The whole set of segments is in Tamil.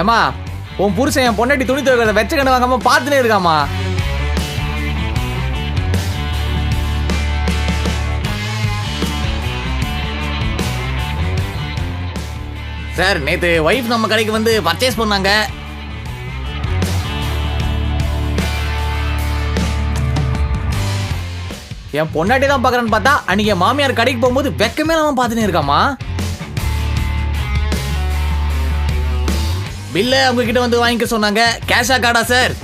ஏமா உன் புருஷன் என் பொண்டாட்டி துணி துவைக்கிறத வெச்ச கண்ணு வாங்காம பார்த்துனே இருக்காமா சார் நேத்து ஒய்ஃப் நம்ம கடைக்கு வந்து பர்ச்சேஸ் பண்ணாங்க. என் பொண்டாட்டி தான் பார்க்குறேன்னு பார்த்தா அன்றைக்கி என் மாமியார் கடைக்கு போகும்போது வெக்கமே நம்ம பார்த்துன்னு இருக்காமா பில்ல அவங்க கிட்ட வந்து வாங்கிக்க சொன்னாங்க. கேஷா கார்டா சார்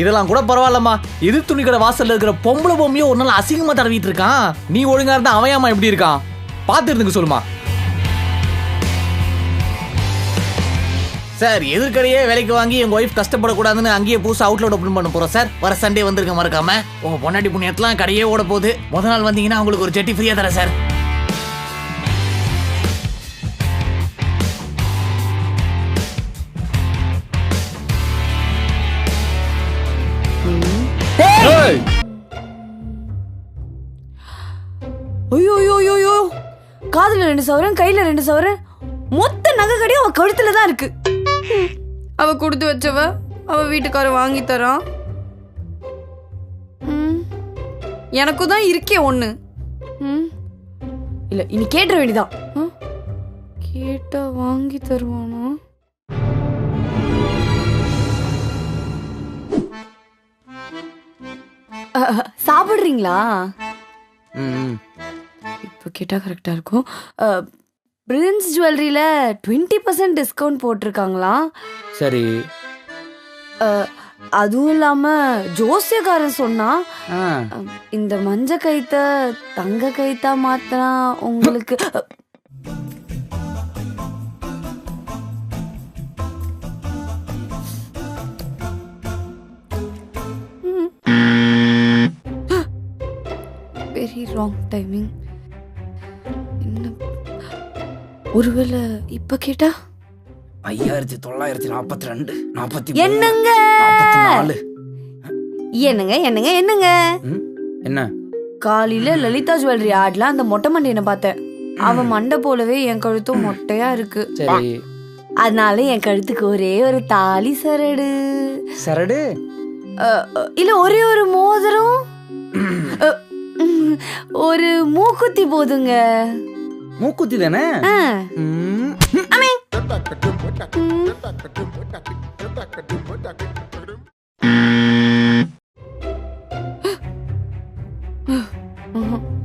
இதெல்லாம் கூட பரவாயில்லம்மா. எது துணி கடை வாசல்ல இருக்கிற பொம்பளை பொம்மையோ ஒரு நாள் அசிங்கமா தடவிட்டு இருக்கான். நீ ஒழுங்கா இருந்தா அவன் எப்படி இருக்கான்? பார்த்து இருந்துக்க சொல்லுமா சார் எதிர்கடையே வேலைக்கு வாங்கி எங்க ஒய்ஃப் கஷ்டப்படக்கூடாதுன்னு அங்கேயே புதுசா அவுட்லெட் ஓப்பன் பண்ண போறோம் சார். வர சண்டே வந்திருக்க மறக்காம. உங்க பொண்டாட்டி புண்ணியத்தெல்லாம் கடையே ஓட போகுது. முத நாள் வந்தீங்கன்னா உங்களுக்கு ஒரு செட்டி ஃப்ரீயா தரேன் சார். ஐயோ ஐயோ ஐயோ காதுல ரெண்டு சவரன் கையில ரெண்டு சவரன். மொத்த நகை கடையும் அவ கழுத்துல தான் இருக்கு. அவ கொடுத்து வச்சவ அவ வீட்டுக்காரர் வாங்கி தரான் ம். எனக்கும் தான் இருக்கே ஒண்ணு. ம். இல்ல இனி கேட்டுற வேண்டியதான் ஆ? கேட்டா வாங்கி தருவானா? சாப்பிடுறீங்களா? ம் இப்போ கேட்டால் கரெக்டாக இருக்கும். பிரின்ஸ் ஜுவல்லரியில் டுவெண்ட்டி பர்சன்ட் டிஸ்கவுண்ட் போட்டிருக்காங்களா சரி அதுவும் இல்லாமல் ஜோசியக்காரன் சொன்னா ஆ அஹ், இந்த மஞ்ச கைத்த தங்க கைத்தா மாத்தினா உங்களுக்கு வெரி ராங் டைமிங் என்ன ஒருவேளை இப்போ கேட்டா? ஐயாயிரத்தி தொள்ளாயிரத்தி நாற்பத்தி ரெண்டு நாற்பத்தி என்னங்க? என்னங்க என்னங்க என்னங்க? என்ன? காலையில லலிதா ஜுவல்லரி ஆட்ல அந்த மொட்டை மண்டையனை பார்த்தேன். அவன் மண்டை போலவே என் கழுத்தும் மொட்டையா இருக்கு. சரி. அதனால என் கழுத்துக்கு ஒரே ஒரு தாலி சரடு. சரடு? இல்ல ஒரே ஒரு மோதிரம். ஒரு மூக்குத்தி போதுங்க. மூக்குத்தி தானே?